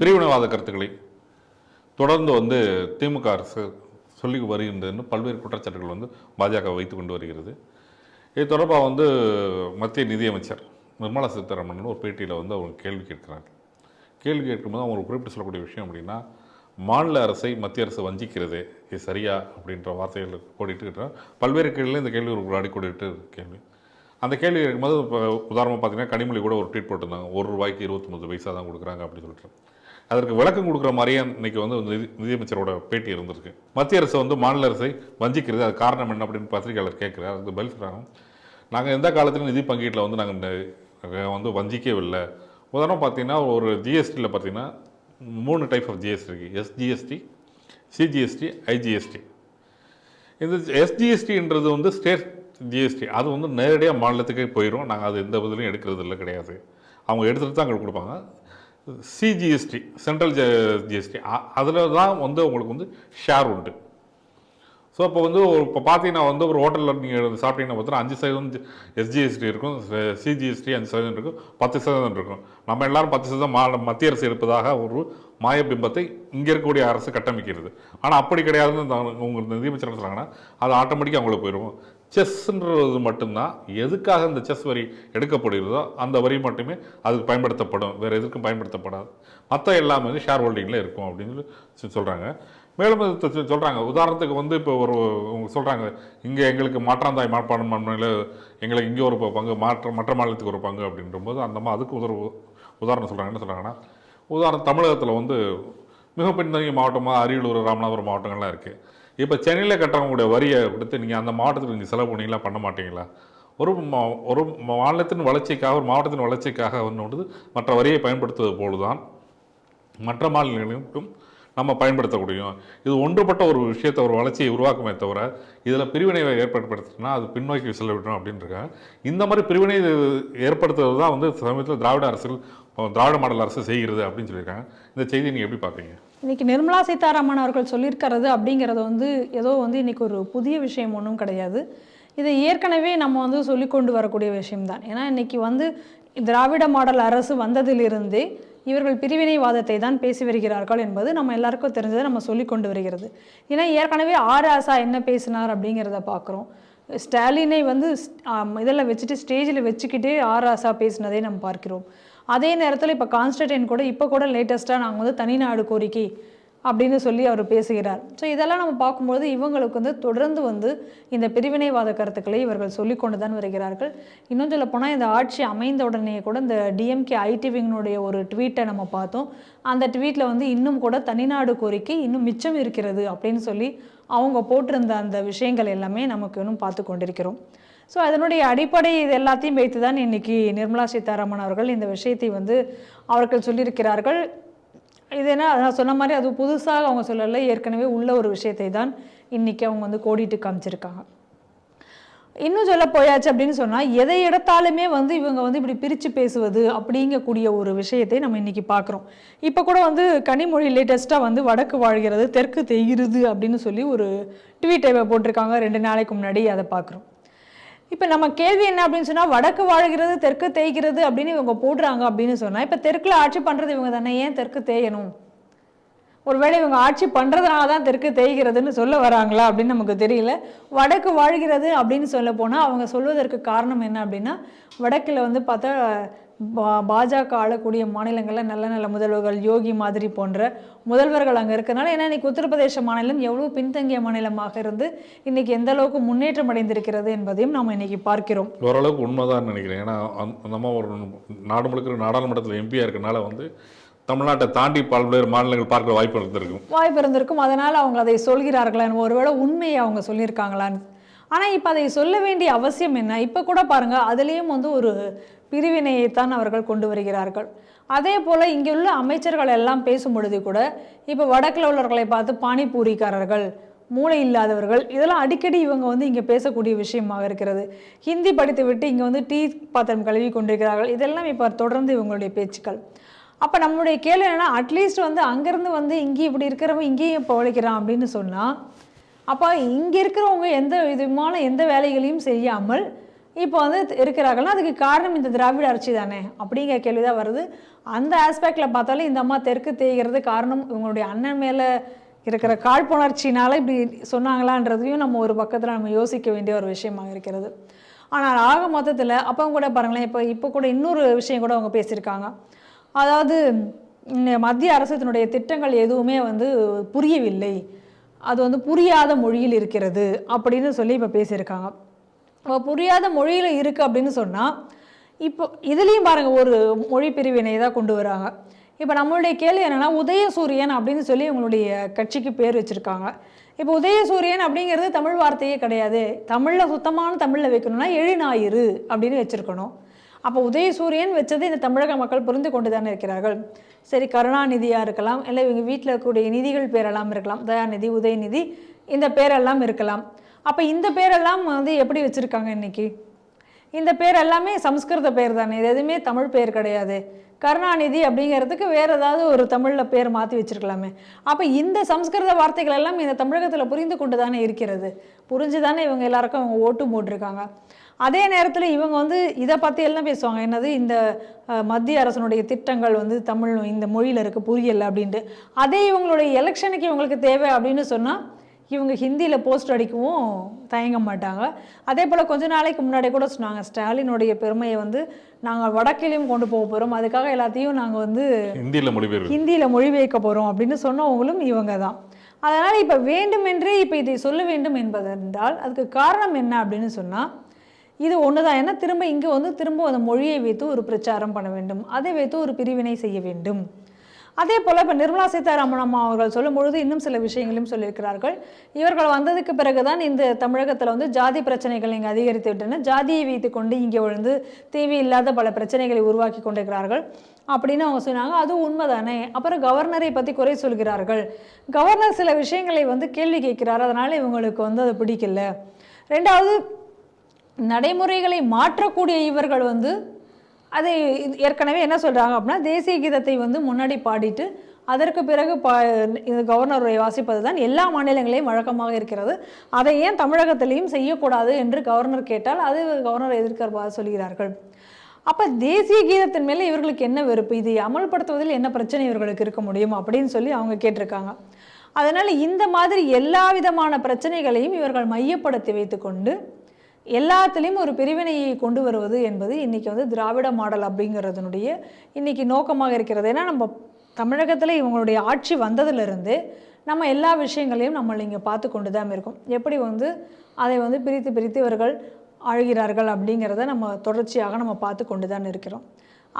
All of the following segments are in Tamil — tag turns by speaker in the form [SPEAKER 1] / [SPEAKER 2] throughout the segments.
[SPEAKER 1] பிரிவினைவாத கருத்துக்களை தொடர்ந்து வந்து திமுக அரசு சொல்லி வருகின்றதுன்னு பல்வேறு குற்றச்சாட்டுகள் வந்து பாஜக வைத்து கொண்டு வருகிறது. இது தொடர்பாக வந்து மத்திய நிதியமைச்சர் நிர்மலா சீதாராமன் ஒரு பேட்டியில் வந்து அவங்க கேள்வி கேட்கிறாங்க. கேள்வி கேட்கும்போது அவங்க குறிப்பிட்டு சொல்லக்கூடிய விஷயம் அப்படின்னா மாநில அரசை மத்திய அரசு வஞ்சிக்கிறது இது சரியா அப்படின்ற வார்த்தைகள் கோடிட்டு இருக்கிறார். பல்வேறு கேள்வியில் இந்த கேள்வி ஒரு அடி கேள்வி. அந்த கேள்வி கேட்கும்போது இப்போ உதாரணமாக பார்த்தீங்கன்னா கனிமொழி கூட ஒரு ட்வீட் போட்டிருந்தாங்க. ஒரு ரூபாய்க்கு இருபத்தொம்பது பைசா தான் கொடுக்குறாங்க அப்படின்னு சொல்லிட்டு. அதற்கு விளக்கம் கொடுக்குற மாதிரியே இன்னைக்கு வந்து நிதி நிதியமைச்சரோட பேட்டி இருந்திருக்கு. மத்திய அரசு வந்து மாநில அரசை வஞ்சிக்கிறது அது காரணம் என்ன அப்படின்னு பத்திரிகையாளர் கேட்குறாரு. அதுக்கு பதில் சொல்கிறாங்க நாங்கள் எந்த காலத்திலும் நிதி பங்கீட்டில் வந்து நாங்கள் வந்து வஞ்சிக்கவில்லை. உதாரணம் பார்த்தீங்கன்னா ஒரு ஜிஎஸ்டியில் பார்த்தீங்கன்னா மூணு டைப் ஆஃப் ஜிஎஸ்டி இருக்குது எஸ்ஜிஎஸ்டி சிஜிஎஸ்டி ஐஜிஎஸ்டி இந்த எஸ்ஜிஎஸ்டின்றது வந்து ஸ்டேட் ஜிஎஸ்டி அது வந்து நேரடியாக மாநிலத்துக்கே போயிடும் நாங்கள் அது எந்த பதிலையும் எடுக்கிறது இல்லை கிடையாது. அவங்க எடுத்துகிட்டு தான் அங்கே கொடுப்பாங்க. சிஜிஎஸ்டி சென்ட்ரல் ஜிஎஸ்டி அதில் தான் வந்து உங்களுக்கு வந்து ஷேர் உண்டு. ஸோ இப்போ வந்து ஒரு இப்போ பார்த்தீங்கன்னா வந்து ஒரு ஹோட்டலில் நீங்கள் சாப்பிட்டீங்கன்னா பார்த்தா அஞ்சு சதவீதம் எஸ்ஜிஎஸ்டி இருக்கும் சிஜிஎஸ்டி அஞ்சு சதவீதம் இருக்கும் பத்து சதவீதம் இருக்கும். நம்ம எல்லாரும் பத்து சதவீதம் மா மத்திய அரசு இருப்பதாக ஒரு மாயபிம்பத்தை இங்கே இருக்கக்கூடிய அரசு கட்டமைக்கிறது. ஆனால் அப்படி கிடையாதுன்னு இந்த நிதியமைச்சர் சொல்கிறாங்கன்னா அது ஆட்டோமேட்டிக்காக அவங்களுக்கு போயிடும் செஸ்ன்றது மட்டும்தான். எதுக்காக இந்த செஸ் வரி எடுக்கப்படுகிறதோ அந்த வரி மட்டுமே அதுக்கு பயன்படுத்தப்படும். வேறு எதுக்கும் பயன்படுத்தப்படாது. மற்ற எல்லாமே வந்து ஷேர் ஹோல்டிங்கில் இருக்கும் அப்படின்னு சொல்லி சொல்கிறாங்க மேலும் சொல்கிறாங்க உதாரணத்துக்கு வந்து இப்போ ஒரு சொல்கிறாங்க இங்கே எங்களுக்கு மாற்றாந்தாய் மாற்பாடு மண்ணில் எங்களுக்கு இங்கே ஒரு பங்கு மாற்ற மற்ற மாநிலத்துக்கு ஒரு பங்கு அப்படின்றபோது அந்த மா அதுக்கு உதர உதாரணம் சொல்கிறாங்க என்ன சொல்கிறாங்கன்னா உதாரணம் தமிழகத்தில் வந்து மிக பின்தங்கிய மாவட்டமாக அரியலூர் ராமநாதபுரம் மாவட்டங்கள்லாம் இருக்குது இப்போ சென்னையில் கட்டுறவங்களுடைய வரியை கொடுத்து நீங்கள் அந்த மாவட்டத்துக்கு நீங்கள் செலவு பண்ணீங்களா? பண்ண மாட்டீங்களா? ஒரு மா- ஒரு மாநிலத்தின் வளர்ச்சிக்காக ஒரு மாவட்டத்தின் வளர்ச்சிக்காக ஒன்று மற்ற வரியை பயன்படுத்துவது போலுதான் மற்ற மாநிலங்களுக்கும் நம்ம பயன்படுத்தக்கூடியும் இது ஒன்றுபட்ட ஒரு விஷயத்தை ஒரு வளர்ச்சியை உருவாக்குமே தவிர இதில் பிரிவினை ஏற்படுத்தினா அது பின்னோக்கி செல்லவிடணும் அப்படின்றாங்க. இந்த மாதிரி பிரிவினை ஏற்படுத்துறது தான் வந்து சமீபத்தில் திராவிட அரசியல் திராவிட மாடல் அரசு செய்கிறது அப்படின்னு சொல்லியிருக்காங்க. இந்த செய்தியை நீங்கள் எப்படி பார்க்குறீங்க?
[SPEAKER 2] இன்னைக்கு நிர்மலா சீதாராமன் அவர்கள் சொல்லியிருக்கிறது அப்படிங்கிறது வந்து ஏதோ வந்து இன்னைக்கு ஒரு புதிய விஷயம் ஒன்றும் கிடையாது. இதை ஏற்கனவே நம்ம வந்து சொல்லி கொண்டு வரக்கூடிய விஷயம்தான். ஏன்னா இன்னைக்கு வந்து திராவிட மாடல் அரசு வந்ததிலிருந்தே இவர்கள் பிரிவினைவாதத்தை தான் பேசி வருகிறார்கள் என்பது நம்ம எல்லாருக்கும் தெரிஞ்சதை நம்ம சொல்லி கொண்டு வருகிறது. ஏன்னா ஏற்கனவே ஆர் ஆசா என்ன பேசினார் அப்படிங்கிறத பார்க்குறோம். ஸ்டாலினை வந்து இதில் வச்சுட்டு ஸ்டேஜில் வச்சுக்கிட்டே ஆர் ஆசா பேசினதை நம்ம பார்க்கிறோம். அதே நேரத்தில் இப்போ கான்ஸ்டன்டைன் கூட இப்போ கூட லேட்டஸ்ட்டாக நாங்கள் வந்து தனிநாடு கோரிக்கை அப்படின்னு சொல்லி அவர் பேசுகிறார். ஸோ இதெல்லாம் நம்ம பார்க்கும்போது இவங்களுக்கு வந்து தொடர்ந்து வந்து இந்த பிரிவினைவாத கருத்துக்களை இவர்கள் சொல்லிக் கொண்டு தான் வருகிறார்கள். இன்னும் சொல்ல போனால் இந்த ஆட்சி அமைந்த உடனே கூட இந்த டிஎம்கே ஐடி விங்கினுடைய ஒரு ட்வீட்டை நம்ம பார்த்தோம். அந்த ட்வீட்டில் வந்து இன்னும் கூட தனிநாடு கோரிக்கை இன்னும் மிச்சம் இருக்கிறது அப்படின்னு சொல்லி அவங்க போட்டிருந்த அந்த விஷயங்கள் எல்லாமே நமக்கு இன்னும் பார்த்து கொண்டிருக்கிறோம். ஸோ அதனுடைய அடிப்படை இது எல்லாத்தையும் வைத்து தான் இன்றைக்கி நிர்மலா சீதாராமன் அவர்கள் இந்த விஷயத்தை வந்து அவர்கள் சொல்லியிருக்கிறார்கள். இது என்ன? நான் சொன்ன மாதிரி அது புதுசாக அவங்க சொல்லலை. ஏற்கனவே உள்ள ஒரு விஷயத்தை தான் இன்றைக்கி அவங்க வந்து கோடிட்டு காமிச்சிருக்காங்க. இன்னும் சொல்ல போயாச்சு அப்படின்னு சொன்னால் எதை எடுத்தாலுமே வந்து இவங்க வந்து இப்படி பிரித்து பேசுவது அப்படிங்கக்கூடிய ஒரு விஷயத்தை நம்ம இன்னைக்கு பார்க்குறோம் இப்போ கூட வந்து கனிமொழி லேட்டஸ்ட்டாக வந்து வடக்கு வாழ்கிறது தெற்கு தெய்கிறது அப்படின்னு சொல்லி ஒரு ட்வீட்டை போட்டிருக்காங்க. ரெண்டு நாளைக்கு முன்னாடி அதை பார்க்குறோம் இப்போ நம்ம கேள்வி என்ன அப்படின்னு சொன்னால் வடக்கு வாழ்கிறது தெற்கு தேய்கிறது அப்படின்னு இவங்க போடுறாங்க அப்படின்னு சொன்னால் இப்போ தெற்கில் ஆட்சி பண்ணுறது இவங்க தானே ஏன் தெற்கு தேயணும்? ஒருவேளை இவங்க ஆட்சி பண்ணுறதுனால தான் தெற்கு தேய்கிறதுன்னு சொல்ல வராங்களா அப்படின்னு நமக்கு தெரியல. வடக்கு வாழ்கிறது அப்படின்னு சொல்ல போனால் அவங்க சொல்வதற்கு காரணம் என்ன அப்படின்னா வடக்கில் வந்து பார்த்தா பா- பாஜக ஆளக்கூடிய மாநிலங்களில் நல்ல நல்ல முதல்வர்கள் யோகி மாதிரி போன்ற முதல்வர்கள் அங்கே இருக்கனால ஏன்னா இன்னைக்கு உத்தரப்பிரதேச மாநிலம் எவ்வளோ பின்தங்கிய மாநிலமாக இருந்து இன்னைக்கு எந்த அளவுக்கு முன்னேற்றம் அடைந்திருக்கிறது என்பதையும் நாம் இன்னைக்கு பார்க்கிறோம்.
[SPEAKER 1] ஓரளவுக்கு உண்மைதான் நினைக்கிறேன். ஏன்னா நம்ம ஒரு நாடு முழுக்க நாடாளுமன்றத்தில் எம்பியாக இருக்கனால வந்து தமிழ்நாட்டை தாண்டி பல்வேறு மாநிலங்கள் பார்க்குற வாய்ப்பு இருந்திருக்கும்.
[SPEAKER 2] வாய்ப்பு இருந்திருக்கும். அதனால் அவங்க அதை சொல்கிறார்களா ஒருவேளை உண்மையை அவங்க சொல்லியிருக்காங்களான்னு. ஆனால் இப்போ அதை சொல்ல வேண்டிய அவசியம் என்ன? இப்போ கூட பாருங்க அதுலேயும் வந்து ஒரு பிரிவினையைத்தான் அவர்கள் கொண்டு வருகிறார்கள். அதே போல் இங்கே உள்ள அமைச்சர்கள் எல்லாம் பேசும் பொழுது கூட இப்போ வடக்கில் உள்ளவர்களை பார்த்து பானிபூரிக்காரர்கள் மூளை இல்லாதவர்கள் இதெல்லாம் அடிக்கடி இவங்க வந்து இங்கே பேசக்கூடிய விஷயமாக இருக்கிறது. ஹிந்தி படித்து விட்டு இங்கே வந்து டீ பாத்திரம் கழுவி கொண்டிருக்கிறார்கள். இதெல்லாம் இப்போ தொடர்ந்து இவங்களுடைய பேச்சுக்கள். அப்போ நம்மளுடைய கேள்வி என்னென்னா அட்லீஸ்ட் வந்து அங்கேருந்து வந்து இங்கே இப்படி இருக்கிறவங்க இங்கேயும் இப்போ உழைக்கிறான் அப்படின்னு சொன்னால் அப்போ இங்கே இருக்கிறவங்க எந்த விதமான எந்த வேலைகளையும் செய்யாமல் இப்போ வந்து இருக்கிறார்கள்னா அதுக்கு காரணம் இந்த திராவிட ஆட்சி தானே? அப்படிங்கிற கேள்வி தான் வருது. அந்த ஆஸ்பெக்டில் பார்த்தாலும் இந்த அம்மா தெற்கு தேய்கிறது காரணம் இவங்களுடைய அண்ணன் மேலே இருக்கிற காழ்ப்புணர்ச்சினால் இப்படி சொன்னாங்களான்றதையும் நம்ம ஒரு பக்கத்தில் நம்ம யோசிக்க வேண்டிய ஒரு விஷயமாக இருக்கிறது. ஆனால் ஆக மொத்தத்தில் அப்போ கூட பாருங்களேன் இப்போ இப்போ கூட இன்னொரு விஷயம் கூட அவங்க பேசியிருக்காங்க. அதாவது மத்திய அரசத்தினுடைய திட்டங்கள் எதுவுமே வந்து புரியவில்லை. அது வந்து புரியாத மொழியில் இருக்கிறது அப்படின்னு சொல்லி இப்போ பேசியிருக்காங்க. புரியாத மொழியில் இருக்குது அப்படின்னு சொன்னால் இப்போ இதுலேயும் பாருங்கள் ஒரு மொழி பிரிவினை தான் கொண்டு வராங்க. இப்போ நம்மளுடைய கேள்வி என்னென்னா உதயசூரியன் அப்படின்னு சொல்லி இவங்களுடைய கட்சிக்கு பேர் வச்சுருக்காங்க. இப்போ உதயசூரியன் அப்படிங்கிறது தமிழ் வார்த்தையே கிடையாது. தமிழில் சுத்தமான தமிழில் வைக்கணும்னா எழுநாயிறு அப்படின்னு வச்சுருக்கணும். அப்போ உதயசூரியன் வச்சது இந்த தமிழக மக்கள் புரிந்து கொண்டு தானே இருக்கிறார்கள். சரி கருணாநிதியாக இருக்கலாம் இல்லை இவங்க வீட்டில் இருக்கக்கூடிய நிதிகள் பேரெல்லாம் இருக்கலாம். தயாநிதி உதயநிதி இந்த பேரெல்லாம் இருக்கலாம். அப்போ இந்த பேரெல்லாம் வந்து எப்படி வச்சுருக்காங்க இன்னைக்கு? இந்த பேர் எல்லாமே சம்ஸ்கிருத பேர் தானே இது எதுவுமே தமிழ் பேர் கிடையாது. கருணாநிதி அப்படிங்கிறதுக்கு வேறு ஏதாவது ஒரு தமிழில் பேர் மாற்றி வச்சிருக்கலாமே. அப்போ இந்த சம்ஸ்கிருத வார்த்தைகள் எல்லாம் இந்த தமிழகத்தில் புரிந்து கொண்டு தானே இருக்கிறது. புரிஞ்சு தானே இவங்க எல்லாருக்கும் அவங்க ஓட்டு போட்டிருக்காங்க. அதே நேரத்தில் இவங்க வந்து இதை பற்றி எல்லாம் பேசுவாங்க? என்னது இந்த மத்திய அரசனுடைய திட்டங்கள் வந்து தமிழ் இந்த மொழியில் இருக்க புரியல அப்படின்ட்டு. அதே இவங்களுடைய எலெக்ஷனுக்கு இவங்களுக்கு தேவை அப்படின்னு சொன்னால் இவங்க ஹிந்தியில் போஸ்ட் அடிக்கவும் தயங்க மாட்டாங்க. அதே போல் கொஞ்ச நாளைக்கு முன்னாடி கூட சொன்னாங்க ஸ்டாலினுடைய பெருமையை வந்து நாங்கள் வடக்கிலையும் கொண்டு போக போகிறோம் அதுக்காக எல்லாத்தையும் நாங்கள் வந்து
[SPEAKER 1] ஹிந்தியில் மொழிபெயர்ப்பு
[SPEAKER 2] ஹிந்தியில் மொழிபெயர்க்க போகிறோம் அப்படின்னு சொன்னவங்களும் இவங்க தான். அதனால் இப்போ வேண்டுமென்றே இப்போ இதை சொல்ல வேண்டும் என்பதென்றால் அதுக்கு காரணம் என்ன அப்படின்னு சொன்னால் இது ஒன்று தான் ஏன்னா திரும்ப இங்கே வந்து திரும்ப அந்த மொழியை வைத்து ஒரு பிரச்சாரம் பண்ண வேண்டும். அதை வைத்து ஒரு பிரிவினை செய்ய வேண்டும். அதே போல் இப்போ நிர்மலா சீதாராமன் அம்மா அவர்கள் சொல்லும் பொழுது இன்னும் சில விஷயங்களையும் சொல்லியிருக்கிறார்கள். இவர்கள் வந்ததுக்கு பிறகுதான் இந்த தமிழகத்தில் வந்து ஜாதி பிரச்சனைகள் இங்கே அதிகரித்து விட்டன. ஜாதியை வைத்து கொண்டு இங்கே விழுந்து வந்து தேவையில்லாத பல பிரச்சனைகளை உருவாக்கி கொண்டிருக்கிறார்கள் அப்படின்னு அவங்க சொன்னாங்க. அதுவும் உண்மைதானே? அப்புறம் கவர்னரை பற்றி குறை சொல்கிறார்கள். கவர்னர் சில விஷயங்களை வந்து கேள்வி கேட்கிறார். அதனால் இவங்களுக்கு வந்து அது பிடிக்கல. ரெண்டாவது நடைமுறைகளை மாற்றக்கூடிய இவர்கள் வந்து அதை இது- ஏற்கனவே என்ன சொல்கிறாங்க அப்படின்னா தேசிய கீதத்தை வந்து முன்னாடி பாடிட்டு அதற்கு பிறகு பா இது கவர்னர் வாசிப்பது தான் எல்லா மாநிலங்களையும் வழக்கமாக இருக்கிறது. அதை ஏன் தமிழகத்திலையும் செய்யக்கூடாது என்று கவர்னர் கேட்டால் அது கவர்னர் எதிர்க்கிறதாக சொல்கிறார்கள். அப்போ தேசிய கீதத்தின் மேலே இவர்களுக்கு என்ன வெறுப்பு? இதை அமல்படுத்துவதில் என்ன பிரச்சனை இவர்களுக்கு இருக்க முடியும் அப்படின்னு சொல்லி அவங்க கேட்டிருக்காங்க. அதனால் இந்த மாதிரி எல்லா விதமான பிரச்சனைகளையும் இவர்கள் மையப்படுத்தி வைத்துக்கொண்டு எல்லாத்துலேயும் ஒரு பிரிவினையை கொண்டு வருவது என்பது இன்றைக்கி வந்து திராவிட மாடல் அப்படிங்கிறதுனுடைய இன்றைக்கி நோக்கமாக இருக்கிறது. ஏன்னா நம்ம தமிழகத்தில் இவங்களுடைய ஆட்சி வந்ததுலேருந்து நம்ம எல்லா விஷயங்களையும் நம்ம இங்கே பார்த்து கொண்டு தான் இருக்கோம். எப்படி வந்து அதை வந்து பிரித்து பிரித்து இவர்கள் ஆழ்கிறார்கள் அப்படிங்கிறத நம்ம தொடர்ச்சியாக நம்ம பார்த்து கொண்டு தான் இருக்கிறோம்.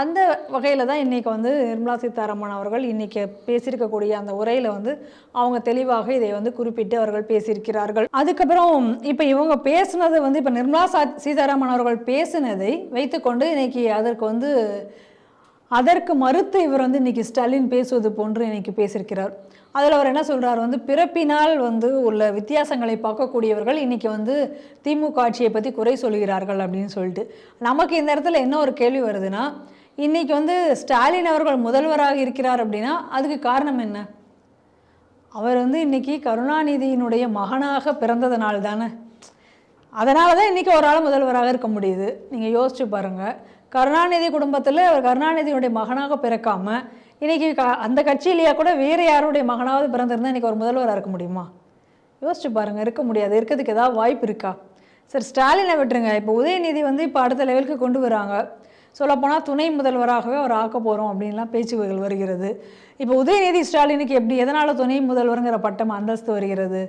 [SPEAKER 2] அந்த வகையில் தான் இன்றைக்கி வந்து நிர்மலா சீதாராமன் அவர்கள் இன்றைக்கி பேசியிருக்கக்கூடிய அந்த உரையில் வந்து அவங்க தெளிவாக இதை வந்து குறிப்பிட்டு அவர்கள் பேசியிருக்கிறார்கள். அதுக்கப்புறம் இப்போ இவங்க பேசுனது வந்து இப்போ நிர்மலா சா சீதாராமன் அவர்கள் பேசினதை வைத்துக்கொண்டு இன்றைக்கி அதற்கு வந்து அதற்கு மறுத்து இவர் வந்து இன்றைக்கி ஸ்டாலின் பேசுவது போன்று இன்றைக்கி பேசியிருக்கிறார். அதில் அவர் என்ன சொல்கிறார் வந்து பிறப்பினால் வந்து உள்ள வித்தியாசங்களை பார்க்கக்கூடியவர்கள் இன்றைக்கி வந்து திமுக ஆட்சியை பற்றி குறை சொல்கிறார்கள் அப்படின்னு சொல்லிட்டு. நமக்கு இந்த இடத்துல என்ன ஒரு கேள்வி வருதுன்னா இன்றைக்கி வந்து ஸ்டாலின் அவர்கள் முதல்வராக இருக்கிறார் அப்படின்னா அதுக்கு காரணம் என்ன? அவர் வந்து இன்னைக்கு கருணாநிதியினுடைய மகனாக பிறந்ததுனால தானே. அதனால தான் இன்றைக்கி ஒரு ஆள் முதல்வராக இருக்க முடியுது. நீங்கள் யோசிச்சு பாருங்கள் கருணாநிதி குடும்பத்தில் அவர் கருணாநிதியுடைய மகனாக பிறக்காமல் இன்றைக்கி க அந்த கட்சியிலேயே கூட வேறு யாருடைய மகனாவது பிறந்திருந்தா இன்றைக்கி ஒரு முதல்வராக இருக்க முடியுமா? யோசிச்சு பாருங்கள் இருக்க முடியாது. இருக்கிறதுக்கு ஏதாவது வாய்ப்பு இருக்கா? சரி ஸ்டாலினை விட்டுருங்க. இப்போ உதயநிதி வந்து இப்போ அடுத்த லெவலுக்கு கொண்டு வராங்க. சொல்லப்போனால் துணை முதல்வராகவே அவர் ஆக்க போகிறோம் அப்படின்லாம் பேச்சுகள் வருகிறது. இப்போ உதயநிதி ஸ்டாலினுக்கு எப்படி எதனால் துணை முதல்வருங்கிற பட்டம் அந்தஸ்து வருகிறது?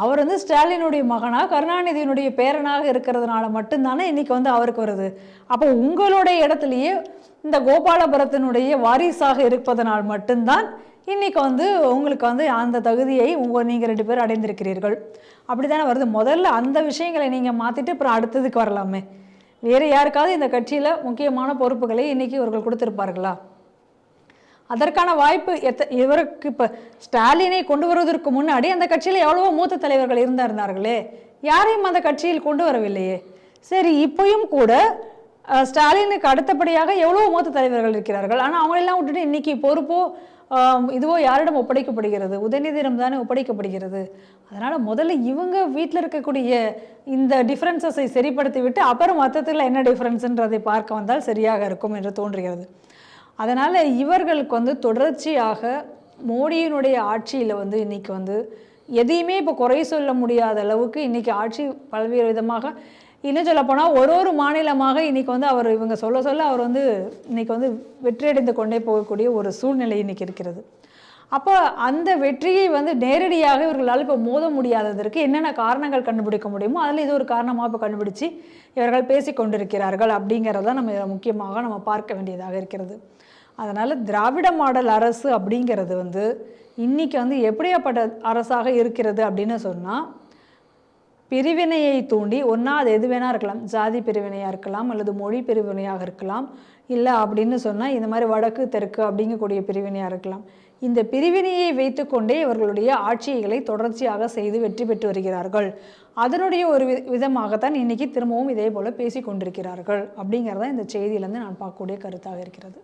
[SPEAKER 2] அவர் வந்து ஸ்டாலினுடைய மகனாக கருணாநிதியினுடைய பேரனாக இருக்கிறதுனால மட்டும்தானே இன்னைக்கு வந்து அவருக்கு வருது. அப்போ உங்களுடைய இடத்துலையே இந்த கோபாலபுரத்தினுடைய வாரிசாக இருப்பதனால் மட்டும்தான் இன்னைக்கு வந்து உங்களுக்கு வந்து அந்த தகுதியை உங்கள் நீங்கள் ரெண்டு பேரும் அடைந்திருக்கிறீர்கள். அப்படி தானே வருது. முதல்ல அந்த விஷயங்களை நீங்கள் மாற்றிட்டு அப்புறம் அடுத்ததுக்கு வரலாமே. வேறு யாருக்காவது இந்த கட்சியில் முக்கியமான பொறுப்புகளை இன்றைக்கி இவர்கள் கொடுத்துருப்பார்களா? அதற்கான வாய்ப்பு எத்த இவருக்கு இப்போ ஸ்டாலினை கொண்டு வருவதற்கு முன்னாடி அந்த கட்சியில் எவ்வளவோ மூத்த தலைவர்கள் இருந்தா இருந்தார்களே யாரையும் அந்த கட்சியில் கொண்டு வரவில்லையே. சரி இப்பயும் கூட ஸ்டாலினுக்கு அடுத்தபடியாக எவ்வளவோ மூத்த தலைவர்கள் இருக்கிறார்கள். ஆனால் அவங்களெல்லாம் விட்டுட்டு இன்னைக்கு பொறுப்போ இதுவோ யாரிடம் ஒப்படைக்கப்படுகிறது? உதயநிதியிடம் தானே ஒப்படைக்கப்படுகிறது. அதனால் முதல்ல இவங்க வீட்டில் இருக்கக்கூடிய இந்த டிஃப்ரென்சஸை சரிப்படுத்தி விட்டு அப்புறம் மொத்தத்தில் என்ன டிஃப்ரென்ஸுன்றதை பார்க்க வந்தால் சரியாக இருக்கும் என்று தோன்றுகிறது. அதனால் இவர்களுக்கு வந்து தொடர்ச்சியாக மோடியினுடைய ஆட்சியில் வந்து இன்னைக்கு வந்து எதையுமே இப்போ குறை சொல்ல முடியாத அளவுக்கு இன்றைக்கி ஆட்சி பல்வேறு விதமாக இன்னும் சொல்லப்போனால் ஒரு ஒரு மாநிலமாக இன்றைக்கி வந்து அவர் இவங்க சொல்ல சொல்ல அவர் வந்து இன்னைக்கு வந்து வெற்றியடைந்து கொண்டே போகக்கூடிய ஒரு சூழ்நிலை இன்னைக்கு இருக்கிறது. அப்போ அந்த வெற்றியை வந்து நேரடியாக இவர்களால் இப்போ மோத முடியாததற்கு என்னென்ன காரணங்கள் கண்டுபிடிக்க முடியுமோ அதில் இது ஒரு காரணமாக இப்போ கண்டுபிடிச்சு இவர்கள் பேசி கொண்டிருக்கிறார்கள் அப்படிங்கிறத நம்ம முக்கியமாக நம்ம பார்க்க வேண்டியதாக இருக்கிறது. அதனால் திராவிட மாடல் அரசு அப்படிங்கிறது வந்து இன்றைக்கி வந்து எப்படியாப்பட்ட அரசாக இருக்கிறது அப்படின்னு சொன்னால் பிரிவினையை தூண்டி ஒன்றா அது எது வேணா இருக்கலாம். ஜாதி பிரிவினையாக இருக்கலாம் அல்லது மொழி பிரிவினையாக இருக்கலாம். இல்லை அப்படின்னு சொன்னால் இந்த மாதிரி வடக்கு தெற்கு அப்படிங்கக்கூடிய பிரிவினையாக இருக்கலாம். இந்த பிரிவினையை வைத்துக்கொண்டே இவர்களுடைய ஆட்சிகளை தொடர்ச்சியாக செய்து வெற்றி பெற்று வருகிறார்கள். அதனுடைய ஒரு வி விதமாகத்தான் இன்னைக்கு திரும்பவும் இதே போல் பேசி கொண்டிருக்கிறார்கள் அப்படிங்கிறத இந்த செய்தியிலேருந்து நான் பார்க்கக்கூடிய கருத்தாக இருக்கிறது.